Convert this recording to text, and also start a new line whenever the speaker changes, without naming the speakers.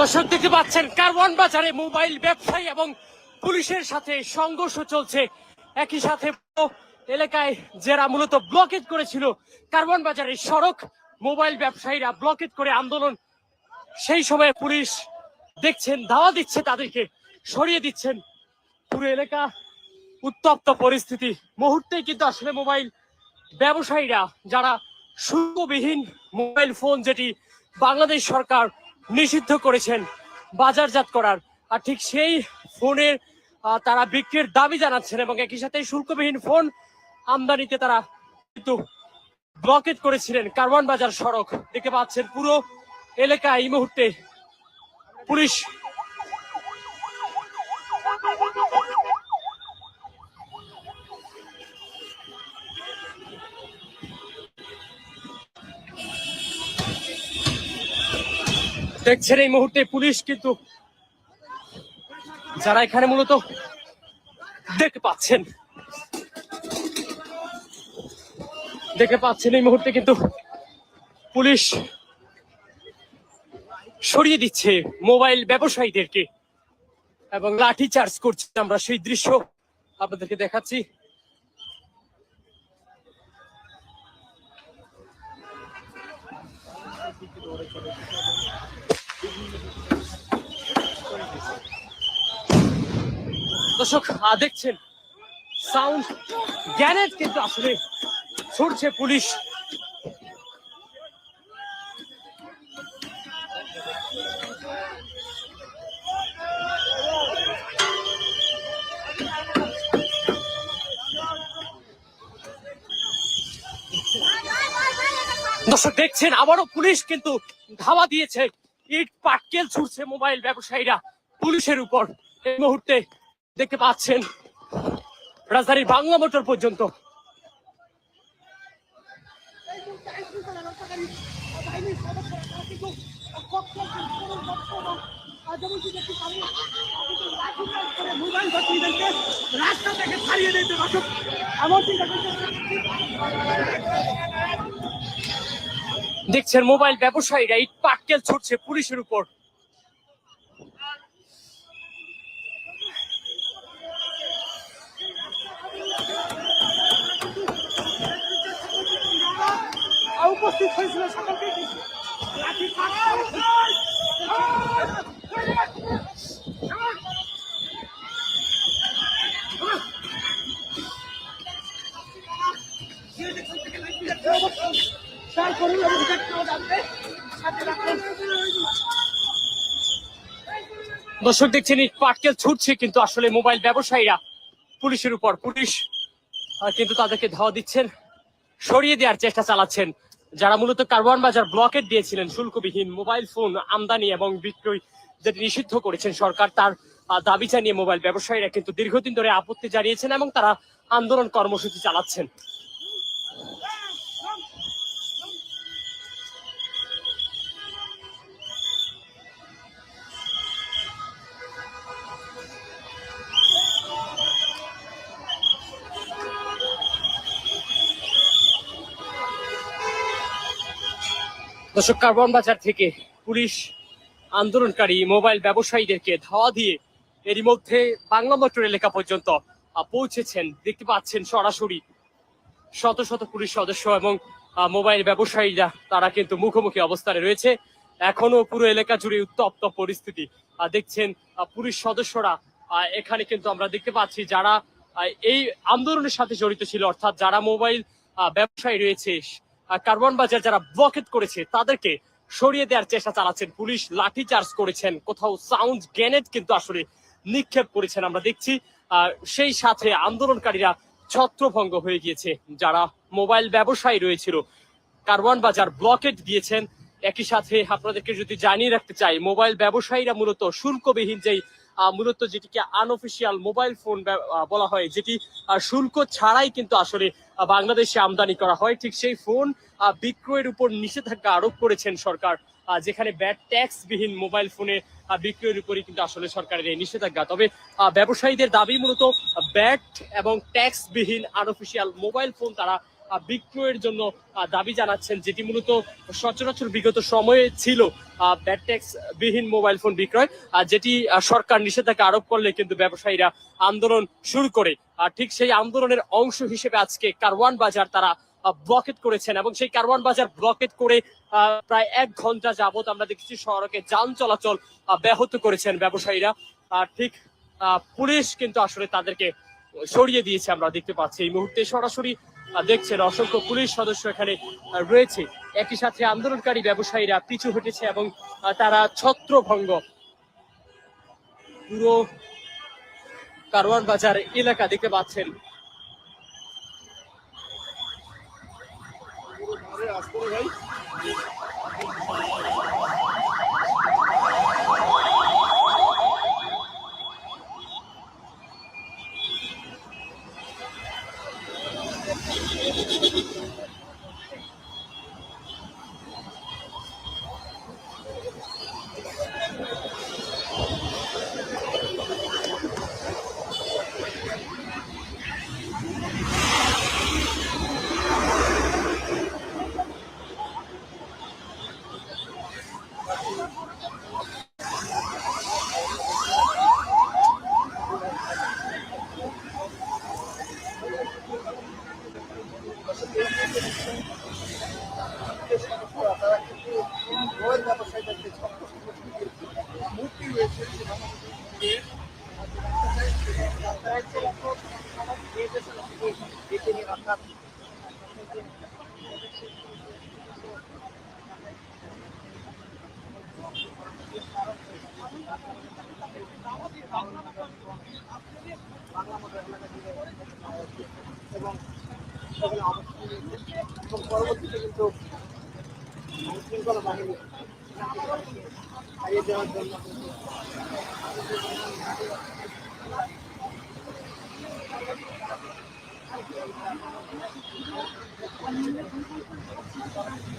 দর্শক দেখতে পাচ্ছেন, কারওয়ান বাজারে মোবাইল ব্যবসায়ী এবং পুলিশের সাথে সংঘর্ষ চলছে। একই সাথে এলাকায় যারা মূলত ব্লকেট করেছিল, কারওয়ান বাজারের সড়ক মোবাইল ব্যবসায়ীরা ব্লকেট করে আন্দোলন, সেই সময় পুলিশ দেখছেন, ধাওয়া দিচ্ছে তাদেরকে, সরিয়ে দিচ্ছেন। পুরো এলাকা উত্তপ্ত পরিস্থিতি। মুহূর্তে কিন্তু আসলে মোবাইল ব্যবসায়ীরা, যারা শুল্কবিহীন মোবাইল ফোন যেটি বাংলাদেশ সরকার নিষিদ্ধ করেছেন বাজারজাত করার। আর ঠিক সেই ফোনের তারা বিক্রির দাবি জানাচ্ছেন এবং একই সাথে শুল্কবিহীন ফোন আমদানিতে তারা কিন্তু ব্লকেট করেছিলেন কারওয়ান বাজার সড়ক। দেখে পাচ্ছেন পুরো এলাকায় এই মুহূর্তে পুলিশ দেখছেন এই মুহূর্তে পুলিশ, কিন্তু যারা এখানে মূলত দেখতে পাচ্ছেন দেখে পাচ্ছেন এই মুহূর্তে কিন্তু পুলিশ সরিয়ে দিচ্ছে মোবাইল ব্যবসায়ীদেরকে এবং লাঠি চার্জ করছে। আমরা সেই দৃশ্য আপনাদেরকে দেখাচ্ছি। দর্শক দেখছেন, সাউন্ড গ্যানেট কিন্তু আসলে ছুটছে পুলিশ। দর্শক, দেখছেন, আবারও পুলিশ কিন্তু ধাওয়া দিয়েছে। ইট, পাটকেল ছুটছে মোবাইল ব্যবসায়ীরা পুলিশের উপর। এই মুহূর্তে দেখতে পাচ্ছেন রাজধানীর বাংলা মোটর পর্যন্ত। দেখছেন মোবাইল ব্যবসায়ীরা ইট পাটকেল ছুটছে পুলিশের উপর।
উপস্থিত হয়েছিল সকলকে লাঠি তার করুন অভিযোগ জানতে সাথে রাখুন।
দর্শক দেখছেন পাটকেল ছুটছে কিন্তু আসলে মোবাইল ব্যবসায়ীরা পুলিশের উপর পুলিশ কিন্তু তাদেরকে ধাওয়া দিচ্ছেন সরিয়ে দেওয়ার চেষ্টা চালাচ্ছেন। যারা মূলত কারওয়ান বাজার ব্লকেট দিয়েছিলেন, শুল্কবিহীন মোবাইল ফোন আমদানি এবং বিক্রয় যেটি নিষিদ্ধ করেছেন সরকার, তার দাবি জানিয়ে মোবাইল ব্যবসায়ীরা কিন্তু দীর্ঘদিন ধরে আপত্তি জানিয়েছেন এবং তারা আন্দোলন কর্মসূচি চালাচ্ছেন। দর্শক, কার্বন বাজার থেকে পুলিশ আন্দোলনকারী মোবাইল ব্যবসায়ীদেরকে ধাওয়া দিয়ে এরই মধ্যে বাংলা মোটর এলাকা পর্যন্ত পৌঁছেছেন। দেখতে পাচ্ছেন সরাসরি শত শত পুলিশ সদস্য এবং মোবাইল ব্যবসায়ীরা, তারা কিন্তু মুখোমুখি অবস্থানে রয়েছে। এখনও পুরো এলাকা জুড়ে উত্তপ্ত পরিস্থিতি। দেখছেন পুলিশ সদস্যরা এখানে কিন্তু আমরা দেখতে পাচ্ছি যারা এই আন্দোলনের সাথে জড়িত ছিল, অর্থাৎ যারা মোবাইল ব্যবসায়ী রয়েছে কার্বন বাজার যারা ব্লকেট করেছে, তাদেরকে সরিয়ে দেওয়ার চেষ্টা চালাচ্ছেন পুলিশ। লাঠি চার্জ করেছেন। কোথাও সাউন্ড গ্রেনেড কিন্তু আসলে নিক্ষেপ করেছেন আমরা দেখছি। সেই সাথে আন্দোলনকারীরা ছত্রভঙ্গ হয়ে গিয়েছে, যারা মোবাইল ব্যবসায়ী রয়েছিল। কার্বন বাজার ব্লকেট দিয়েছেন। একই সাথে আপনাদেরকে যদি জানিয়ে রাখতে চাই, মোবাইল ব্যবসায়ীরা মূলত শুল্কবিহীন যেই মূলত যেটিকে আনঅফিসিয়াল মোবাইল ফোন বলা হয়, যেটি শুল্ক ছাড়াই কিন্তু আসলে বাংলাদেশে আমদানি করা হয়। ঠিক সেই ফোন বিক্রয়ের উপর নিষেধাজ্ঞা আরোপ করেছেন সরকার যেখানে ব্যাট ট্যাক্স বিহীন মোবাইল ফোনে বিক্রয়ের উপরই কিন্তু আসলে সরকারের এই নিষেধাজ্ঞা। তবে ব্যবসায়ীদের দাবি মূলত ব্যাট এবং ট্যাক্স বিহীন আনঅফিসিয়াল মোবাইল ফোন তারা বিক্রয়ের জন্য দাবি জানাচ্ছেন, যেটি মূলত সচরাচর বিগত সময়ে ছিল বিহীন মোবাইল ফোন বিক্রয় যেটি সরকার নিষেধাজ্ঞা আরোপ করলে কিন্তু ব্যবসায়ীরা আন্দোলন শুরু করে। ঠিক সেই আন্দোলনের অংশ হিসেবে আজকে কারওয়ান বাজার তারা ব্লকেট করেছেন, এবং সেই কারওয়ান বাজার ব্লকেট করে প্রায় এক ঘণ্টা যাবত আমরা দেখেছি সড়কে যান চলাচল ব্যাহত করেছেন ব্যবসায়ীরা। ঠিক পুলিশ কিন্তু আসলে তাদেরকে সরিয়ে দিয়েছে, আমরা দেখতে পাচ্ছি। এই মুহূর্তে সরাসরি দেখছেন, অসংখ্য পুলিশ সদস্য এখানে রয়েছে। একই সাথে আন্দোলনকারী ব্যবসায়ীরা পিছু হটেছে এবং তারা ছত্রভঙ্গ। পুরো কারওয়ান বাজার এলাকা দেখতে পাচ্ছেন।
এবং পরবর্তীতে কিন্তু শৃঙ্খলা বাহিনী হারিয়ে দেওয়ার জন্য